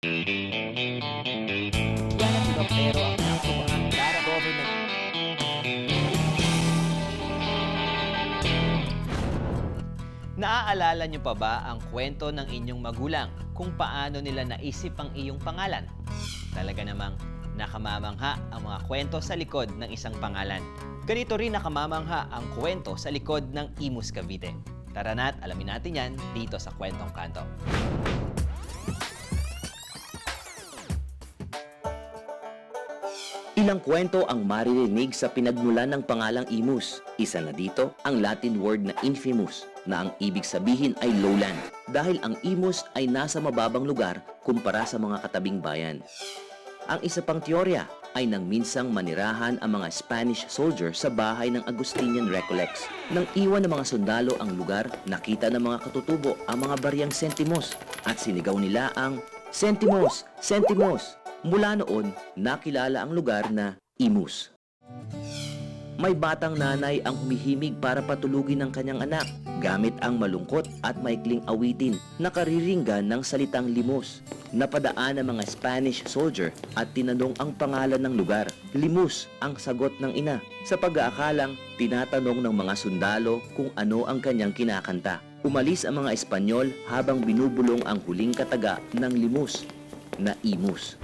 Yan ang pero ang nakuhaan para government. Naaalala niyo pa ba ang kwento ng inyong magulang kung paano nila naisip ang iyong pangalan? Talaga namang nakamamangha ang mga kwento sa likod ng isang pangalan. Ganito rin nakamamangha ang kwento sa likod ng Imus Cavite. Tara na't alamin natin yan dito sa Kwentong Kanto. Ilang kwento ang maririnig sa pinagmulan ng pangalang Imus. Isa na dito ang Latin word na infamous na ang ibig sabihin ay lowland dahil ang Imus ay nasa mababang lugar kumpara sa mga katabing bayan. Ang isa pang teorya ay nang minsang manirahan ang mga Spanish soldier sa bahay ng Agustinian Recollects. Nang iwan ng mga sundalo ang lugar, nakita ng mga katutubo ang mga baryang sentimos at sinigaw nila ang Sentimos! Sentimos! Mula noon, nakilala ang lugar na Imus. May batang nanay ang humihimig para patulugin ang kanyang anak gamit ang malungkot at maikling awitin na kariringgan ng salitang limos. Napadaan ang mga Spanish soldier at tinanong ang pangalan ng lugar. Limus ang sagot ng ina sa pag-aakalang tinatanong ng mga sundalo kung ano ang kanyang kinakanta. Umalis ang mga Espanyol habang binubulong ang huling kataga ng limus na imus.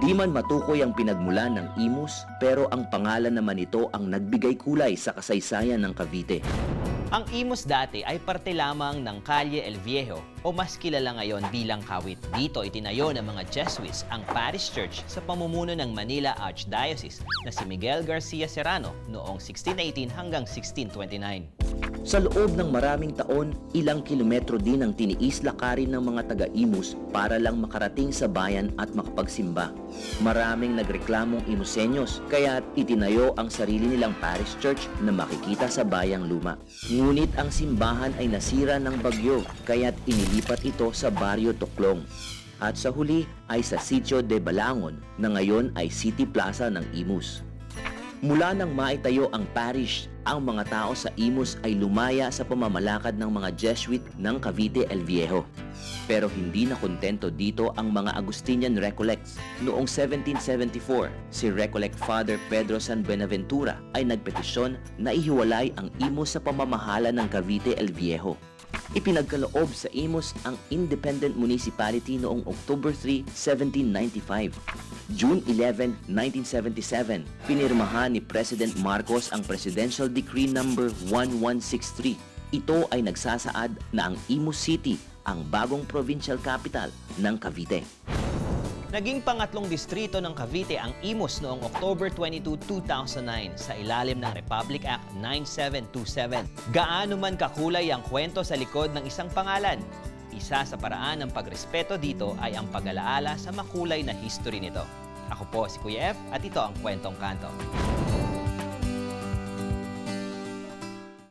Di man matukoy ang pinagmulan ng Imus, pero ang pangalan naman ito ang nagbigay kulay sa kasaysayan ng Cavite. Ang Imus dati ay parte lamang ng Calle El Viejo o mas kilala ngayon bilang Kawit. Dito itinayo ng mga Jesuits ang parish church sa pamumuno ng Manila Archdiocese na si Miguel Garcia Serrano noong 1618 hanggang 1629. Sa loob ng maraming taon, ilang kilometro din ang tiniis lakarin ng mga taga-Imus para lang makarating sa bayan at makapagsimba. Maraming nagreklamong Imusenyos, kaya itinayo ang sarili nilang parish church na makikita sa bayang luma. Ngunit ang simbahan ay nasira ng bagyo, kaya't inilipat ito sa Barrio Toklong. At sa huli ay sa Sitio de Balangon na ngayon ay City Plaza ng Imus. Mula nang maitayo ang parish, ang mga tao sa Imus ay lumaya sa pamamalakad ng mga Jesuit ng Cavite El Viejo. Pero hindi na kontento dito ang mga Agustinian Recollects. Noong 1774, si Recollect Father Pedro San Buenaventura ay nagpetisyon na ihiwalay ang Imus sa pamamahala ng Cavite El Viejo. Ipinagkaloob sa Imus ang Independent Municipality noong October 3, 1795. June 11, 1977, pinirmahan ni President Marcos ang Presidential Decree number 1163. Ito ay nagsasaad na ang Imus City ang bagong provincial capital ng Cavite. Naging pangatlong distrito ng Cavite ang Imus noong October 22, 2009 sa ilalim ng Republic Act 9727. Gaano man kakulay ang kwento sa likod ng isang pangalan, isa sa paraan ng pagrespeto dito ay ang pag-alaala sa makulay na history nito. Ako po si Kuya F at ito ang Kwentong Kanto.